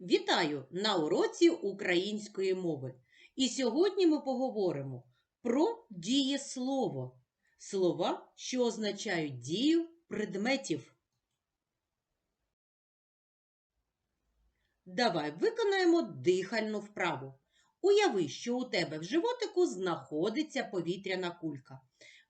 Вітаю на уроці української мови. І сьогодні ми поговоримо про дієслово. Слова, що означають дію предметів. Давай виконаємо дихальну вправу. Уяви, що у тебе в животику знаходиться повітряна кулька.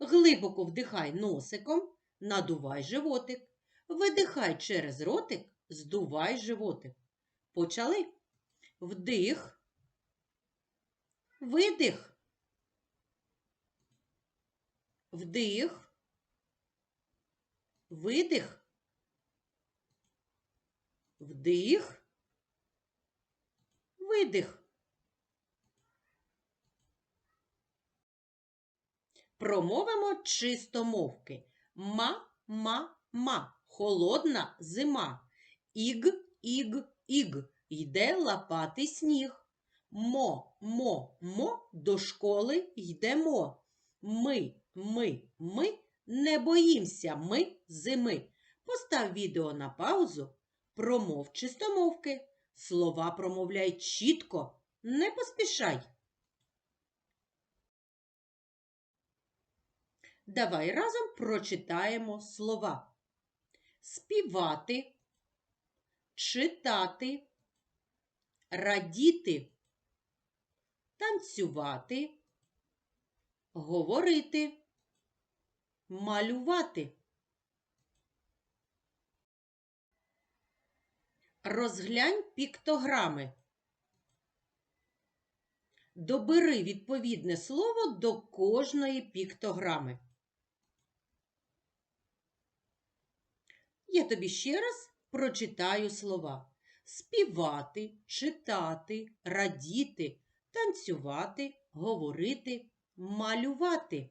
Глибоко вдихай носиком, надувай животик. Видихай через ротик, здувай животик. Почали. Вдих. Видих. Вдих. Видих. Вдих. Видих. Промовимо чистомовки. Ма-ма-ма. Холодна зима. Іг, іг. Йде лапати сніг. Мо, мо, мо, до школи йдемо. Ми, ми, ми не боїмося ми зими. Постав відео на паузу, промов чистомовки. Слова промовляй чітко, не поспішай. Давай разом прочитаємо слова. Співати, читати, радіти, танцювати, говорити, малювати. Розглянь піктограми. Добери відповідне слово до кожної піктограми. Я тобі ще раз прочитаю слова співати, читати, радіти, танцювати, говорити, малювати.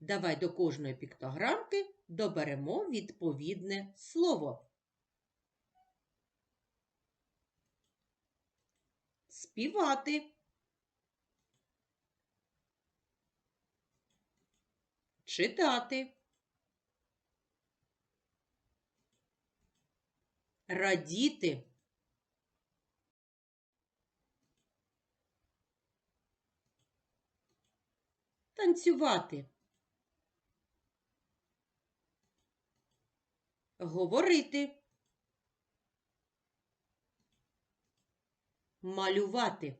Давай до кожної піктограмки доберемо відповідне слово. Співати. Читати. Радіти. Танцювати. Говорити. Малювати.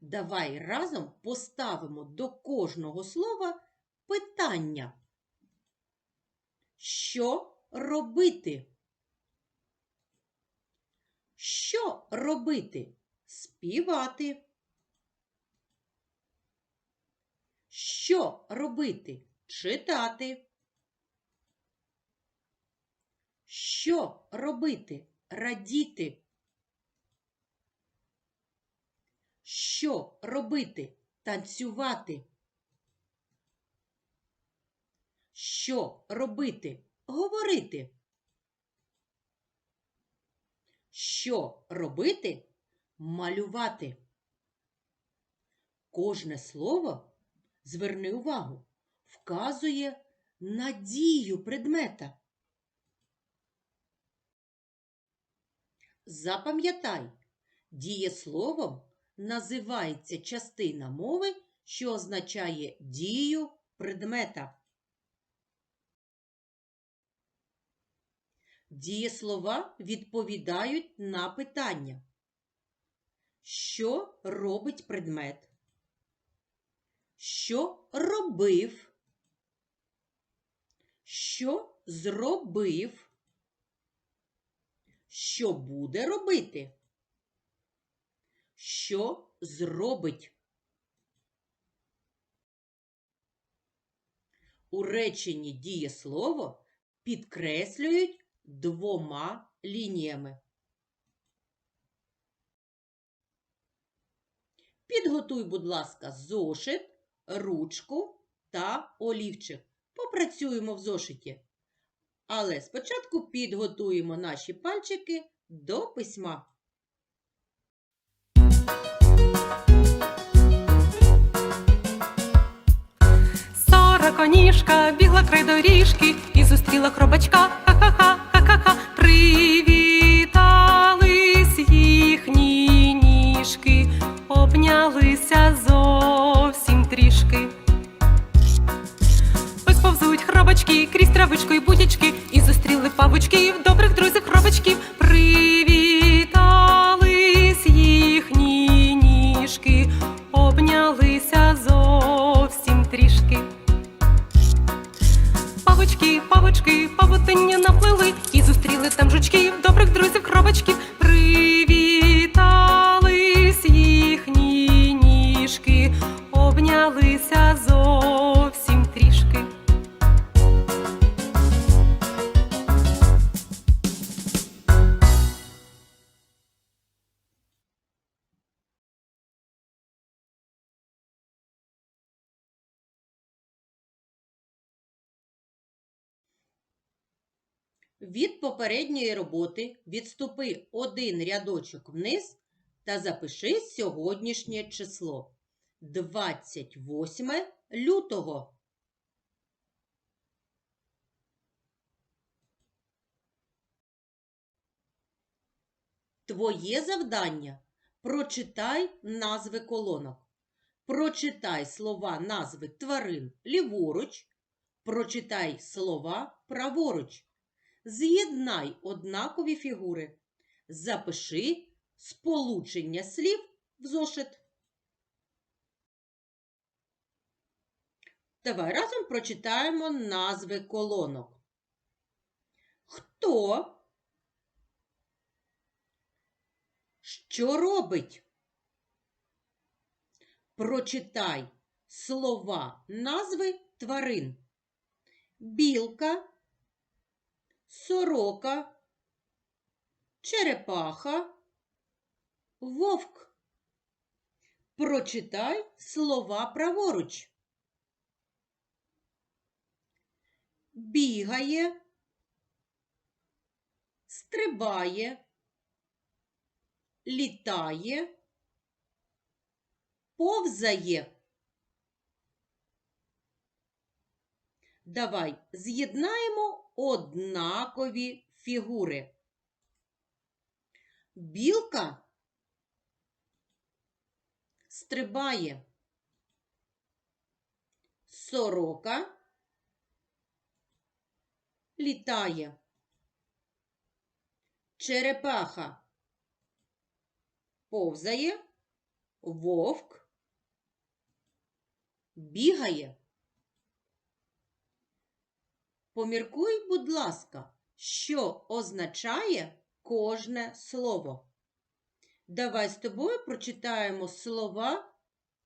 Давай разом поставимо до кожного слова питання. Що робити? Що робити? Співати. Що робити? Читати. Що робити? Радіти. Що робити? Танцювати. Що робити? Говорити. Що робити? Малювати. Кожне слово, зверни увагу, вказує на дію предмета. Запам'ятай, дієсловом називається частина мови, що означає дію предмета. Дієслова відповідають на питання. Що робить предмет? Що робив? Що зробив? Що буде робити? Що зробить? У реченні дієслово підкреслюють двома лініями. Підготуй, будь ласка, зошит, ручку та олівчик. Попрацюємо в зошиті. Але спочатку підготуємо наші пальчики до письма. Сорока ніжка бігла край доріжки і зустріла хробачка. Ха-ха-ха, ха-ха-ха, привітались їхні ніжки, обнялися зовсім трішки. Ось повзуть хробочки крізь травичку і будячки, і зустріли павочків, добрих друзів хробачків. Привіт там жучків, добрих друзів, хробачків. Від попередньої роботи відступи один рядочок вниз та запиши сьогоднішнє число 28 лютого. Твоє завдання прочитай назви колонок. Прочитай слова назви тварин ліворуч, прочитай слова праворуч. З'єднай однакові фігури. Запиши сполучення слів в зошит. Давай разом прочитаємо назви колонок. Хто? Що робить? Прочитай слова назви тварин. Білка сорока, черепаха, вовк. Прочитай слова праворуч. Бігає, стрибає, літає, повзає. Давай з'єднаємо однакові фігури. Білка стрибає. Сорока літає. Черепаха повзає. Вовк бігає. Поміркуй, будь ласка, що означає кожне слово. Давай з тобою прочитаємо слова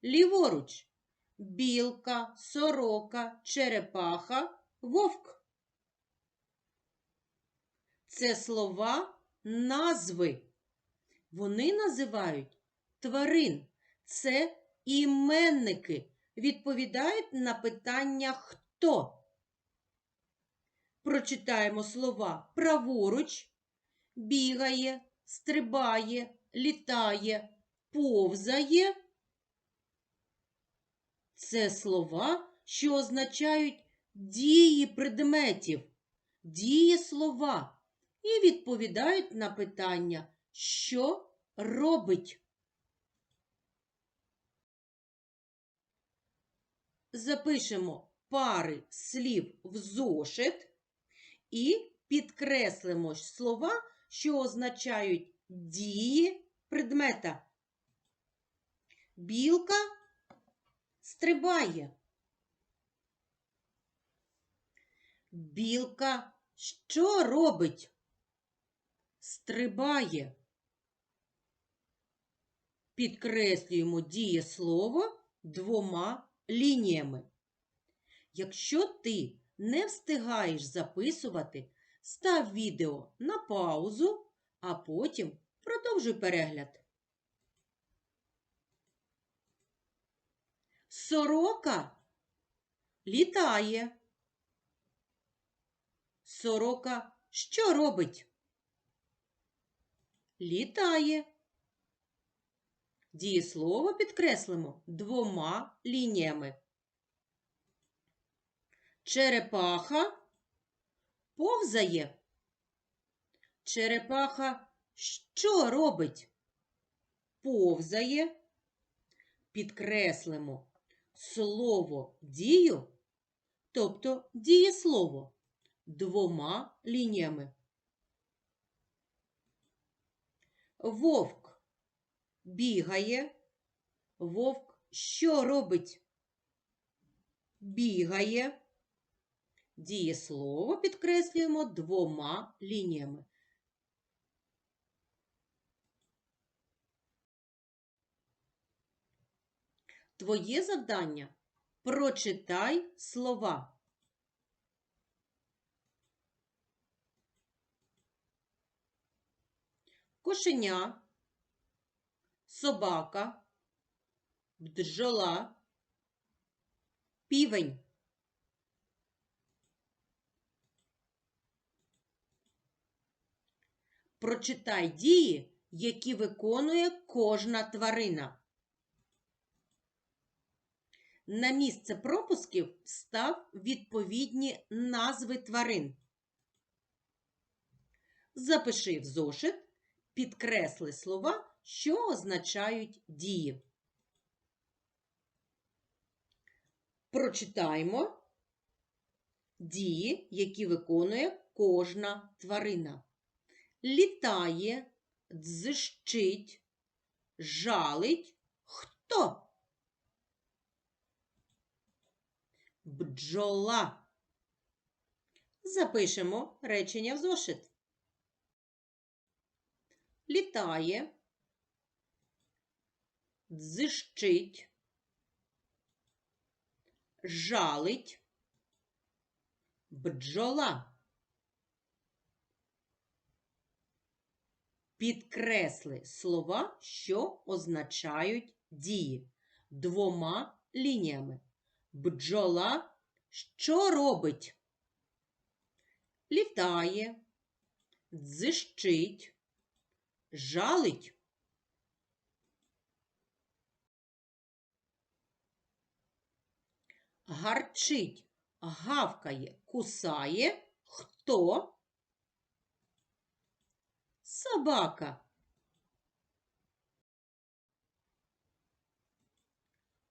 ліворуч. Білка, сорока, черепаха, вовк. Це слова назви. Вони називають тварин. Це іменники. Відповідають на питання хто. Прочитаємо слова праворуч, бігає, стрибає, літає, повзає. Це слова, що означають дії предметів, дії слова і відповідають на питання, що робить. Запишемо пари слів в зошит і підкреслимо слова, що означають дії предмета. Білка стрибає. Білка що робить? Стрибає. Підкреслюємо дієслово двома лініями. Якщо ти не встигаєш записувати, став відео на паузу, а потім продовжуй перегляд. Сорока літає. Сорока що робить? Літає. Дієслово підкреслимо двома лініями. Черепаха повзає. Черепаха що робить? Повзає. Підкреслимо слово дію тобто дієслово двома лініями. Вовк бігає. Вовк що робить? Бігає. Дієслово підкреслюємо двома лініями. Твоє завдання прочитай слова. Кошеня, собака, бджола, півень. Прочитай дії, які виконує кожна тварина. На місце пропусків став відповідні назви тварин. Запиши в зошит, підкресли слова, що означають дії. Прочитаємо дії, які виконує кожна тварина. Літає, дзищить, жалить. Хто? Бджола. Запишемо речення в зошит. Літає, дзищить, жалить, бджола. Підкресли слова, що означають дії двома лініями. Бджола що робить? Літає, дзищить, жалить. Гарчить, гавкає, кусає. Хто? Собака.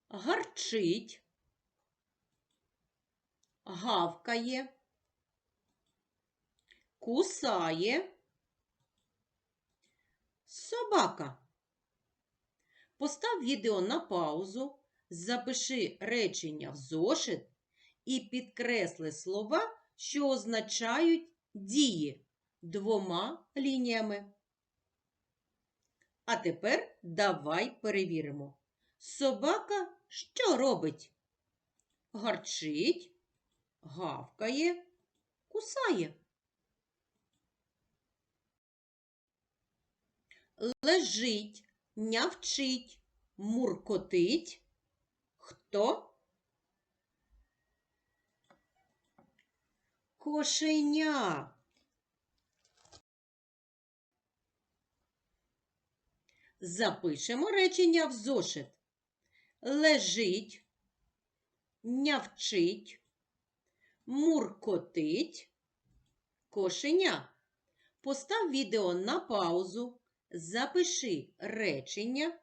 Гарчить, гавкає, кусає. Собака. Постав відео на паузу, запиши речення в зошит і підкресли слова, що означають дії двома лініями. А тепер давай перевіримо. Собака що робить? Гарчить, гавкає, кусає. Лежить, нявчить, муркотить. Хто? Кошеня. Запишемо речення в зошит. Лежить, нявчить, муркотить, кошеня. Постав відео на паузу, запиши речення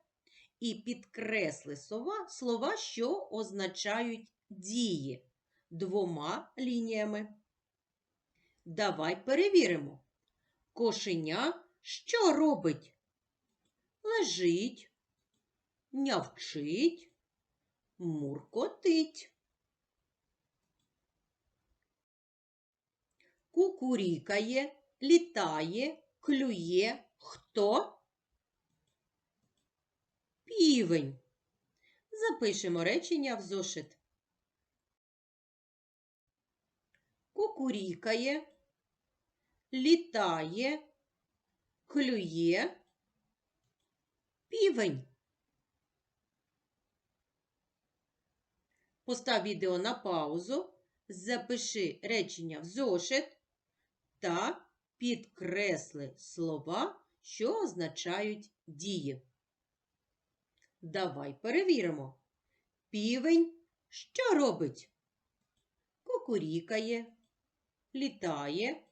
і підкресли слова, слова, що означають дії двома лініями. Давай перевіримо. Кошеня що робить? Лежить, нявчить, муркотить. Кукурікає, літає, клює. Хто? Півень. Запишемо речення в зошит. Кукурікає, літає, клює. Півень. Постав відео на паузу, запиши речення в зошит та підкресли слова, що означають дії. Давай перевіримо. Півень що робить? Кукурікає, літає,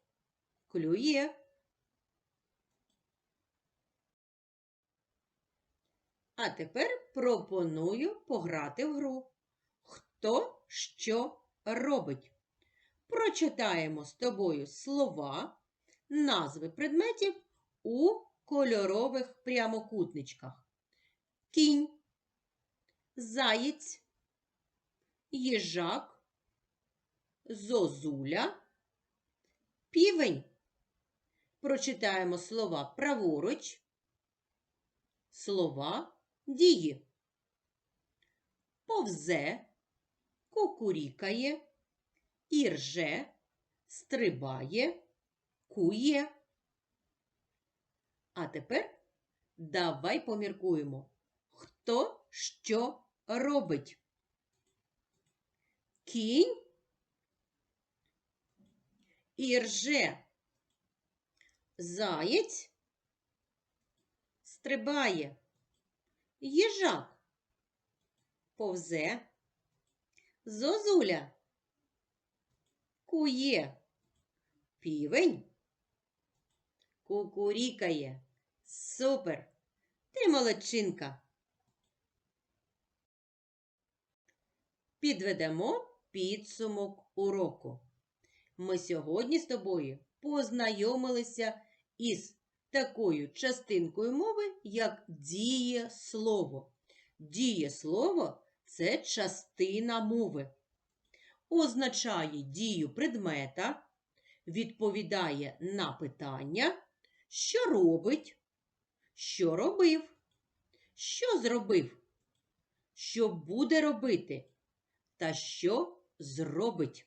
клює. А тепер пропоную пограти в гру. Хто що робить? Прочитаємо з тобою слова, назви предметів у кольорових прямокутничках. Кінь, заєць, їжак, зозуля, півень. Прочитаємо слова праворуч, слова дії. Повзе, кукурікає, ірже, стрибає, кує. А тепер давай поміркуємо, хто що робить. Кінь ірже. Заєць стрибає. Їжак повзе. Зозуля кує. Півень кукурікає. Супер! Ти молодчинка. Підведемо підсумок уроку. Ми сьогодні з тобою познайомилися із такою частинкою мови, як дієслово. Дієслово це частина мови. Означає дію предмета, відповідає на питання, що робить, що робив, що зробив, що буде робити та що зробить.